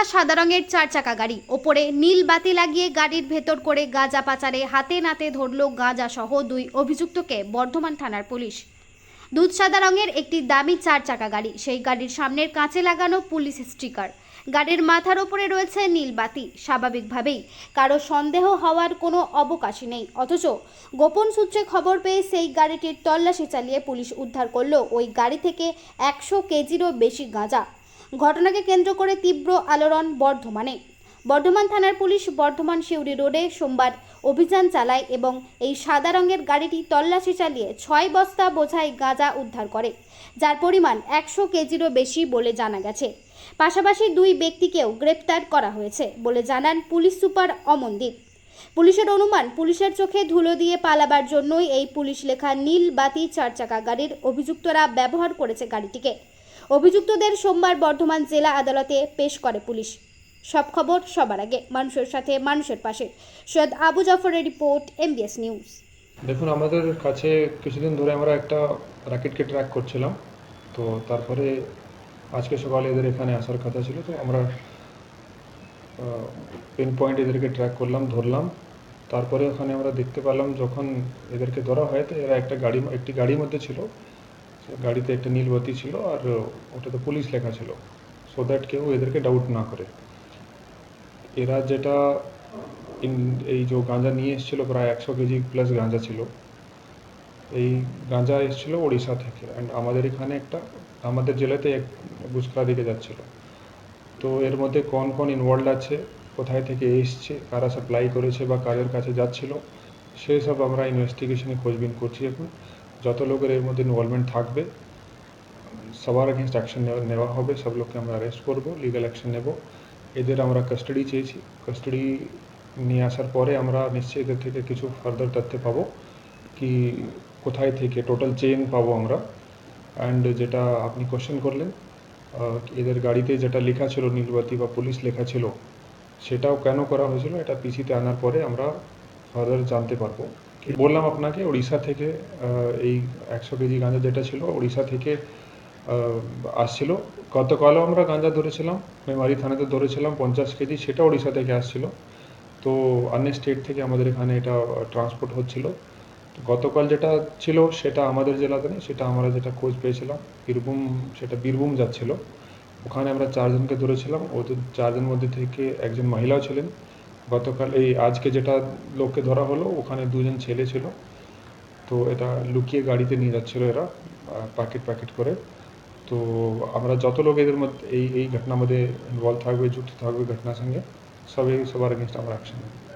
রাখা সাদা রঙের চার চাকা গাড়ি। ওপরে নীল বাতি লাগিয়ে গাড়ির ভেতর করে গাঁজা পাচারে হাতে নাতে ধরল গাঁজা সহ দুই অভিযুক্তকে বর্ধমান থানার পুলিশ। দুধ সাদা রঙের একটি দামি চার চাকা গাড়ি। সেই গাড়ির সামনের কাঁচে লাগানো পুলিশ স্টিকার। গাড়ির মাথার ওপরে রয়েছে নীল বাতি। স্বাভাবিকভাবেই কারও সন্দেহ হওয়ার কোনো অবকাশই নেই। অথচ গোপন সূত্রে খবর পেয়ে সেই গাড়িটির তল্লাশি চালিয়ে পুলিশ উদ্ধার করল ওই গাড়ি থেকে একশো কেজিরও বেশি গাঁজা। ঘটনাকে কেন্দ্র করে তীব্র আলোড়ন বর্ধমানে। বর্ধমান থানার পুলিশ বর্ধমান শিউরি রোডে সোমবার অভিযান চালায় এবং এই সাদা রঙের গাড়িটি তল্লাশি চালিয়ে ছয় বস্তা বোঝাই গাঁজা উদ্ধার করে, যার পরিমাণ একশো কেজিরও বেশি বলে জানা গেছে। পাশাপাশি দুই ব্যক্তিকেও গ্রেপ্তার করা হয়েছে বলে জানান পুলিশ সুপার অমনদীপ পুলিশের অনুমান, পুলিশের চোখে ধুলো দিয়ে পালাবার জন্যই এই পুলিশ লেখা নীল বাতি চার চাকা গাড়ির অভিযুক্তরা ব্যবহার করেছে গাড়িটিকে। অভিযুক্তদের সোমবার বর্ধমান জেলা আদালতে পেশ করে পুলিশ। সব খবর সবার আগে মানুষের সাথে মানুষের পাশে। সৈয়দ আবু জাফরের রিপোর্ট এমবিএস নিউজ দেখুন, আমাদের কাছে কিছুদিন ধরে আমরা একটা র্যাকেটকে ট্র্যাক করছিলাম। তো তারপরে আজকে সকালে এদের এখানে আসার কথা ছিল, তো আমরা পিন পয়েন্ট এদেরকে ট্র্যাক করলাম, ধরলাম। তারপরে ওখানে আমরা দেখতে পেলাম, যখন এদেরকে ধরা হয়, তো এরা একটা গাড়ি, একটি গাড়ির মধ্যে ছিল। গাড়িতে একটা নীলবতী ছিল আর ওটাতে পুলিশ লেখা ছিল সো দ্যাট কেউ এদেরকে ডাউট না করে। এরা যেটা এই যে গাঁজা নিয়ে এসেছিল, প্রায় একশো কেজি প্লাস গাঁজা ছিল। এই গাঁজা এসেছিল ওড়িশা থেকে অ্যান্ড আমাদের এখানে একটা, আমাদের জেলাতে এক গুজরা দিকে যাচ্ছিল। তো এর মধ্যে কোন কোন ইনভলভ আছে, কোথায় থেকে এসছে, কারা সাপ্লাই করেছে বা কাদের কাছে যাচ্ছিল সেই সব আমরা ইনভেস্টিগেশনে খোঁজবিন করছি এখন। যত লোকের এর মধ্যে ইনভলভমেন্ট থাকবে, সবার এগেনস্ট অ্যাকশন নেওয়া হবে, সব লোককে আমরা অ্যারেস্ট করব লিগাল অ্যাকশন নেব। এদের আমরা কাস্টাডি চেয়েছি। কাস্টাডি নিয়ে আসার পরে আমরা নিশ্চয়ই এদের থেকে কিছু ফার্দার তথ্য পাবো, কি, কোথায় থেকে টোটাল চেন পাবো আমরা। অ্যান্ড যেটা আপনি কোশ্চেন করলেন এদের গাড়িতে যেটা লেখা ছিল, নীলবাতি বা পুলিশ লেখা ছিল, সেটাও কেন করা হয়েছিল, এটা পিসিতে আনার পরে আমরা ফার্দার জানতে পারব। বললাম আপনাকে? উড়িষ্যা থেকে এই একশো কেজি গাঁজা যেটা ছিল উড়িষ্যা থেকে আসছিল। গতকালও আমরা গাঁজা ধরেছিলাম, মেমারি থানাতে ধরেছিলাম, পঞ্চাশ কেজি, সেটা উড়িষ্যা থেকে আসছিল। তো অন্য স্টেট থেকে আমাদের এখানে এটা ট্রান্সপোর্ট হচ্ছিল। গতকাল যেটা ছিল, সেটা আমাদের জেলাতে নেই, সেটা আমরা যেটা খোঁজ পেয়েছিলাম, বীরভূম, সেটা বীরভূম যাচ্ছিল। ওখানে আমরা চারজনকে ধরেছিলাম, ওদের চারজন মধ্যে থেকে একজন মহিলাও ছিলেন। গতকাল এই আজকে যেটা লোককে ধরা হলো, ওখানে দুজন ছেলে ছিল। তো এটা লুকিয়ে গাড়িতে নিয়ে যাচ্ছিল এরা প্যাকেট প্যাকেট করে। তো আমরা যত লোক এদের মধ্যে, এই এই ঘটনার মধ্যে ইনভলভ থাকবে, যুক্ত থাকবে ঘটনার সঙ্গে, সবাই, সবার এগেনস্ট আমরা অ্যাকশন নেব।